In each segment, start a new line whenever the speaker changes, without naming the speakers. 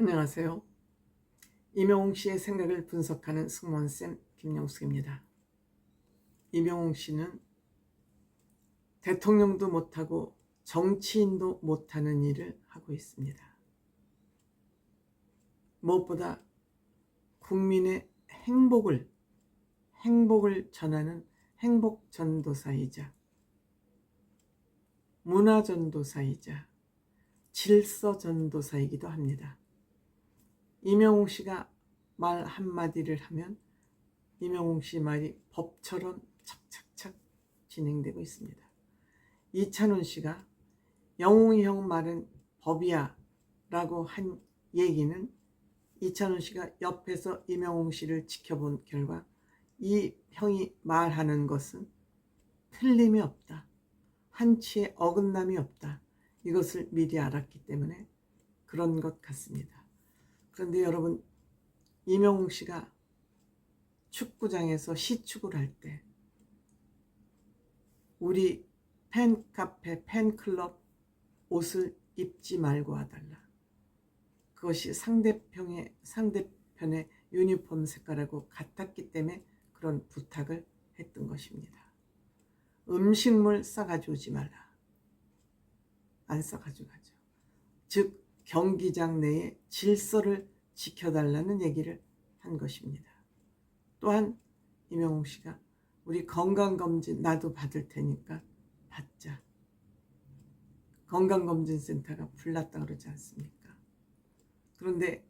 안녕하세요. 이명웅 씨의 생각을 분석하는 승무원쌤 김영숙입니다. 이명웅 씨는 대통령도 못하고 정치인도 못하는 일을 하고 있습니다. 무엇보다 국민의 행복을, 행복을 전하는 행복 전도사이자 문화 전도사이자 질서 전도사이기도 합니다. 이명웅 씨가 말 한마디를 하면 이명웅 씨 말이 법처럼 착착착 진행되고 있습니다. 이찬원 씨가 영웅이 형 말은 법이야 라고 한 얘기는 이찬원 씨가 옆에서 이명웅 씨를 지켜본 결과 이 형이 말하는 것은 틀림이 없다. 한치의 어긋남이 없다. 이것을 미리 알았기 때문에 그런 것 같습니다. 그런데 여러분, 이명웅 씨가 축구장에서 시축을 할 때 우리 팬카페, 팬클럽 옷을 입지 말고 와달라. 그것이 상대편의, 상대편의 유니폼 색깔하고 같았기 때문에 그런 부탁을 했던 것입니다. 음식물 싸가지고 오지 말라. 안 싸가지고 가죠. 즉, 경기장 내에 질서를 지켜달라는 얘기를 한 것입니다. 또한 이명웅 씨가 우리 건강검진 나도 받을 테니까 받자. 건강검진센터가 불났다 그러지 않습니까? 그런데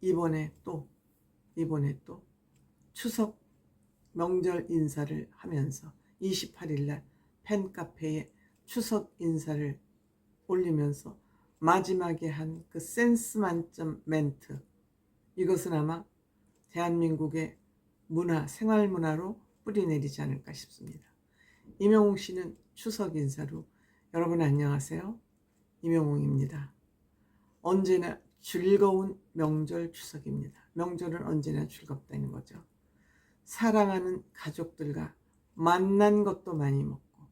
이번에 또 이번에 또 추석 명절 인사를 하면서 28일 날 팬카페에 추석 인사를 올리면서 마지막에 한 그 센스 만점 멘트 이것은 아마 대한민국의 문화, 생활 문화로 뿌리내리지 않을까 싶습니다. 이명웅 씨는 추석 인사로 여러분 안녕하세요. 이명웅입니다. 언제나 즐거운 명절 추석입니다. 명절은 언제나 즐겁다는 거죠. 사랑하는 가족들과 만난 것도 많이 먹고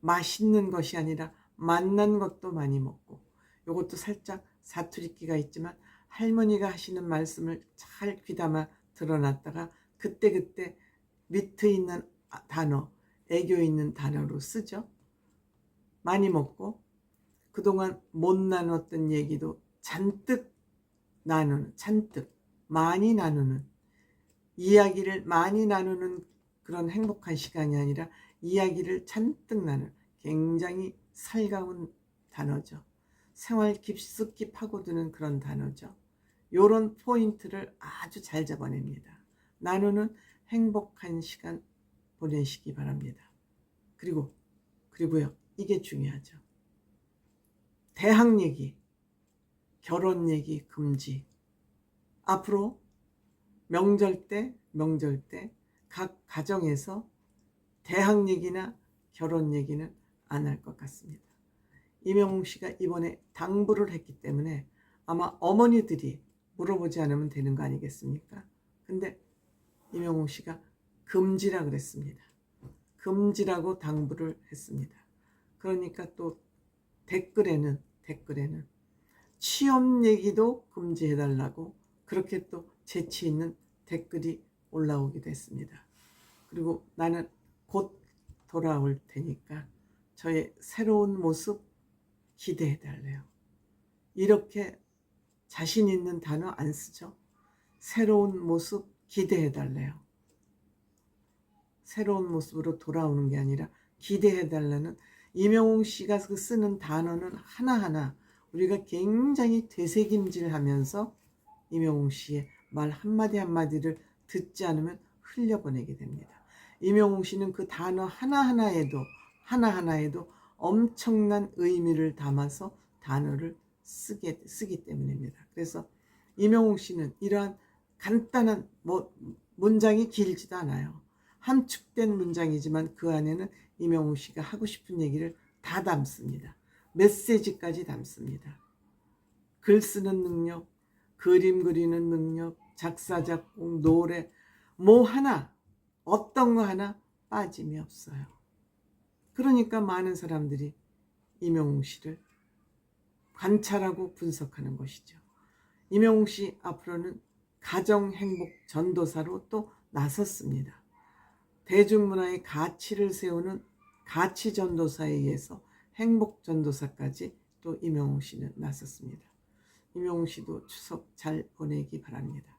맛있는 것이 아니라 만난 것도 많이 먹고 이것도 살짝 사투리기가 있지만 할머니가 하시는 말씀을 잘 귀담아 드러났다가 그때그때 밑에 있는 단어, 애교 있는 단어로 쓰죠. 많이 먹고 그동안 못 나눴던 얘기도 잔뜩 나누는, 잔뜩 많이 나누는 이야기를 많이 나누는 그런 행복한 시간이 아니라 이야기를 잔뜩 나누는 굉장히 살가운 단어죠. 생활 깊숙이 파고드는 그런 단어죠. 요런 포인트를 아주 잘 잡아냅니다. 나누는 행복한 시간 보내시기 바랍니다. 그리고, 그리고요, 이게 중요하죠. 대학 얘기, 결혼 얘기 금지. 앞으로 명절 때, 명절 때, 각 가정에서 대학 얘기나 결혼 얘기는 안 할 것 같습니다. 이명웅 씨가 이번에 당부를 했기 때문에 아마 어머니들이 물어보지 않으면 되는 거 아니겠습니까? 근데 이명웅 씨가 금지라 그랬습니다. 금지라고 당부를 했습니다. 그러니까 또 댓글에는 댓글에는 취업 얘기도 금지해달라고 그렇게 또 재치 있는 댓글이 올라오기도 했습니다. 그리고 나는 곧 돌아올 테니까 저의 새로운 모습 기대해 달래요. 이렇게 자신 있는 단어 안 쓰죠? 새로운 모습 기대해 달래요. 새로운 모습으로 돌아오는 게 아니라 기대해 달라는 이명웅 씨가 그 쓰는 단어는 하나하나 우리가 굉장히 되새김질 하면서 이명웅 씨의 말 한마디 한마디를 듣지 않으면 흘려보내게 됩니다. 이명웅 씨는 그 단어 하나하나에도 하나하나에도 엄청난 의미를 담아서 단어를 쓰게, 쓰기 때문입니다. 그래서 이명웅 씨는 이러한 간단한 뭐 문장이 길지도 않아요. 함축된 문장이지만 그 안에는 이명웅 씨가 하고 싶은 얘기를 다 담습니다. 메시지까지 담습니다. 글 쓰는 능력, 그림 그리는 능력, 작사, 작곡, 노래, 뭐 하나, 어떤 거 하나 빠짐이 없어요. 그러니까 많은 사람들이 이명웅 씨를 관찰하고 분석하는 것이죠. 임영웅 씨 앞으로는 가정 행복 전도사로 또 나섰습니다. 대중문화의 가치를 세우는 가치 전도사에 의해서 행복 전도사까지 또 임영웅 씨는 나섰습니다. 임영웅 씨도 추석 잘 보내기 바랍니다.